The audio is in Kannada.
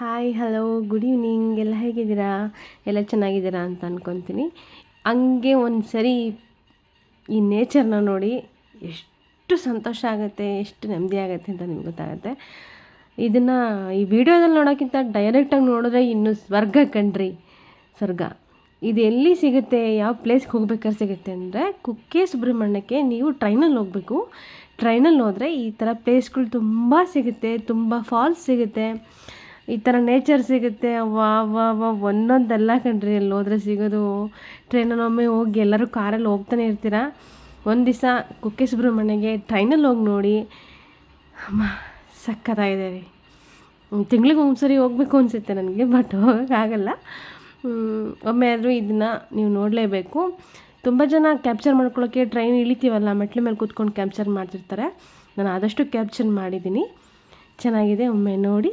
ಹಾಯ್ ಹಲೋ ಗುಡ್ ಈವ್ನಿಂಗ್ ಎಲ್ಲ ಹೇಗಿದ್ದೀರಾ? ಎಲ್ಲ ಚೆನ್ನಾಗಿದ್ದೀರಾ ಅಂತ ಅಂದ್ಕೊತೀನಿ ಹಂಗೆ ಒಂದು ಸರಿ ಈ ನೇಚರ್ನ ನೋಡಿ ಎಷ್ಟು ಸಂತೋಷ ಆಗುತ್ತೆ, ಎಷ್ಟು ನೆಮ್ಮದಿ ಆಗುತ್ತೆ ಅಂತ ನಿಮ್ಗೆ ಗೊತ್ತಾಗುತ್ತೆ. ಇದನ್ನು ಈ ವಿಡಿಯೋದಲ್ಲಿ ನೋಡೋಕ್ಕಿಂತ ಡೈರೆಕ್ಟಾಗಿ ನೋಡಿದ್ರೆ ಇನ್ನು ಸ್ವರ್ಗ ಕಣ್ರಿ. ಸ್ವರ್ಗ. ಇದು ಎಲ್ಲಿ ಸಿಗುತ್ತೆ, ಯಾವ ಪ್ಲೇಸ್ಗೆ ಹೋಗ್ಬೇಕಾದ್ರೆ ಸಿಗುತ್ತೆ ಅಂದರೆ ಕುಕ್ಕೆ ಸುಬ್ರಹ್ಮಣ್ಯಕ್ಕೆ ನೀವು ಟ್ರೈನಲ್ಲಿ ಹೋಗಬೇಕು. ಟ್ರೈನಲ್ಲಿ ಹೋದರೆ ಈ ಥರ ಪ್ಲೇಸ್ಗಳು ತುಂಬ ಸಿಗುತ್ತೆ, ತುಂಬ ಫಾಲ್ಸ್ ಸಿಗುತ್ತೆ. ಈ ಥರ ನೇಚರ್ ಸಿಗುತ್ತೆ. ವಾ ವಾ ವಾ, ಒಂದೊಂದಲ್ಲ ಕಣ್ರಿ ಅಲ್ಲಿ ಹೋದ್ರೆ ಸಿಗೋದು. ಟ್ರೈನಲ್ಲಿ ಒಮ್ಮೆ ಹೋಗಿ ಎಲ್ಲರೂ ಕಾರಲ್ಲಿ ಹೋಗ್ತಾನೆ ಇರ್ತೀರ? ಒಂದು ದಿವಸ ಕುಕ್ಕೆ ಸುಬ್ರಹ್ಮಣ್ಯಗೆ ಟ್ರೈನಲ್ಲಿ ಹೋಗಿ ನೋಡಿ. ಅಮ್ಮ ಸಕ್ಕತ್ತಾಗಿದೆ ರೀ. ತಿಂಗ್ಳಿಗೆ ಒಂದು ಸರಿ ಹೋಗ್ಬೇಕು ಅನಿಸುತ್ತೆ ನನಗೆ ಬಟ್ ಹೋಗೋಕ್ಕಾಗಲ್ಲ ಒಮ್ಮೆ ಆದರೂ ಇದನ್ನು ನೀವು ನೋಡಲೇಬೇಕು. ತುಂಬ ಜನ ಕ್ಯಾಪ್ಚರ್ ಮಾಡ್ಕೊಳ್ಳೋಕ್ಕೆ ಟ್ರೈನ್ ಇಳಿತೀವಲ್ಲ, ಮೆಟ್ಲ ಮೇಲೆ ಕೂತ್ಕೊಂಡು ಕ್ಯಾಪ್ಚರ್ ಮಾಡ್ತಿರ್ತಾರೆ. ನಾನು ಆದಷ್ಟು ಕ್ಯಾಪ್ಚರ್ ಮಾಡಿದ್ದೀನಿ. ಚೆನ್ನಾಗಿದೆ, ಒಮ್ಮೆ ನೋಡಿ.